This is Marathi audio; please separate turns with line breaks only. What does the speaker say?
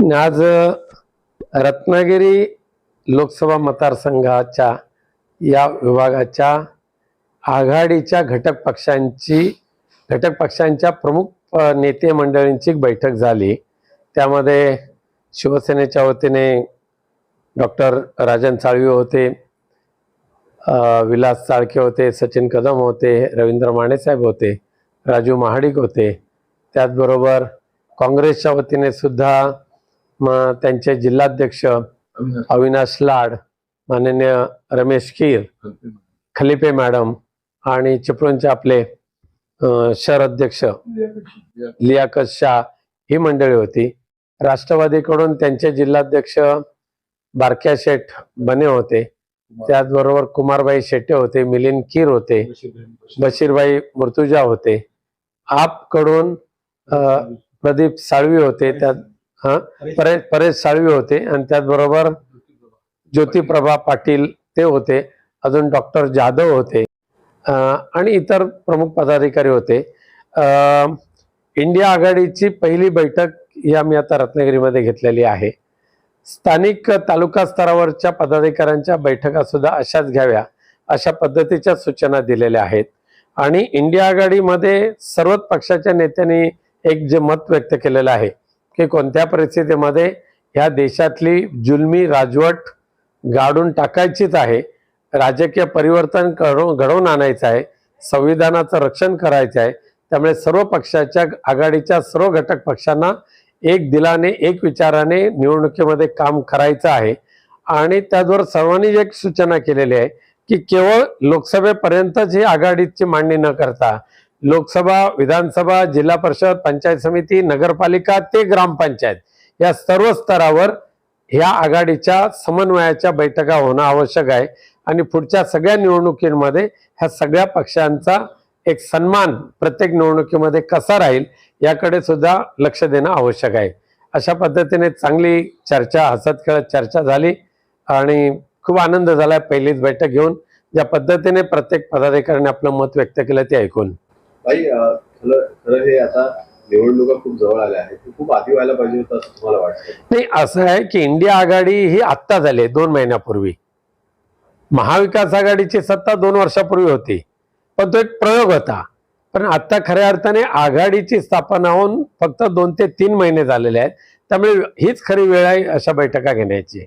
आज रत्नागिरी लोकसभा मतदारसंघाच्या या विभागाच्या आघाडीच्या घटक पक्षांची घटक पक्षांच्या प्रमुख नेते मंडळींची एक बैठक झाली. त्यामध्ये शिवसेनेच्या वतीने डॉक्टर राजन साळवी होते विलास चाळके होते सचिन कदम होते रवींद्र मानेसाहेब होते राजू महाडिक होते. त्याचबरोबर काँग्रेसच्या वतीने सुद्धा मग त्यांचे जिल्हाध्यक्ष अविनाश. लाड माननीय रमेश कीर खलिपे मॅडम. आणि चिपळूणचे आपले अ, शहर अध्यक्ष लियाकत शाह ही मंडळी होती. राष्ट्रवादीकडून त्यांचे जिल्हाध्यक्ष बारक्या शेठ बने होते. त्याचबरोबर कुमारबाई शेट्टे होते मिलिंद कीर होते बशीरबाई. मुर्तुजा होते. आपकडून प्रदीप साळवी होते त्यात हा? परेश परेश साळवी होते आणि त्याचबरोबर ज्योतिप्रभा पाटील ते होते. अजून डॉक्टर जाधव होते. आणि इतर प्रमुख पदाधिकारी होते. इंडिया आघाडीची पहिली बैठक या मी आता रत्नागिरीमध्ये घेतलेली आहे. स्थानिक तालुका स्तरावरच्या पदाधिकाऱ्यांच्या बैठका सुद्धा अशाच घ्याव्या अशा पद्धतीच्या सूचना दिलेल्या आहेत. आणि इंडिया आघाडीमध्ये सर्वच पक्षाच्या नेत्यांनी एक जे मत व्यक्त केलेलं आहे की कोणत्या परिस्थितीमध्ये ह्या देशातली जुलमी राजवट गाडून टाकायचीच आहे राजकीय परिवर्तन घडवून घडवून आणायचं आहे संविधानाचं रक्षण करायचं आहे त्यामुळे सर्व पक्षाच्या आघाडीच्या सर्व घटक पक्षांना एक दिलाने एक विचाराने निवडणुकीमध्ये काम करायचं आहे. आणि त्याद्वारे सर्वांनी एक सूचना केलेली आहे की केवळ लोकसभेपर्यंतच ही आघाडीची मांडणी न करता लोकसभा विधानसभा जिल्हा परिषद पंचायत समिती नगरपालिका ते ग्रामपंचायत या सर्व स्तरावर ह्या आघाडीच्या समन्वयाच्या बैठका होणं आवश्यक आहे. आणि पुढच्या सगळ्या निवडणुकीमध्ये ह्या सगळ्या पक्षांचा एक सन्मान प्रत्येक निवडणुकीमध्ये कसा राहील याकडे सुद्धा लक्ष देणं आवश्यक आहे. अशा पद्धतीने चांगली चर्चा हसत खेळत चर्चा झाली आणि खूप आनंद झाला पहिलीच बैठक घेऊन. ज्या पद्धतीने प्रत्येक पदाधिकाऱ्याने आपलं मत व्यक्त केलं ते ऐकून.
भाई खरं खरं हे आता निवडणुका खूप जवळ आल्या आहेत. खूप आधी व्हायला पाहिजे होतं असं तुम्हाला वाटतं?
नाही असं आहे की इंडिया आघाडी ही आत्ता झाली आहे, दोन महिन्यापूर्वी. महाविकास आघाडीची सत्ता दोन वर्षापूर्वी होती पण तो एक प्रयोग होता. पण आता खऱ्या अर्थाने आघाडीची स्थापना होऊन फक्त दोन ते तीन महिने झालेले आहेत. त्यामुळे हीच खरी वेळ आहे अशा बैठका घेण्याची.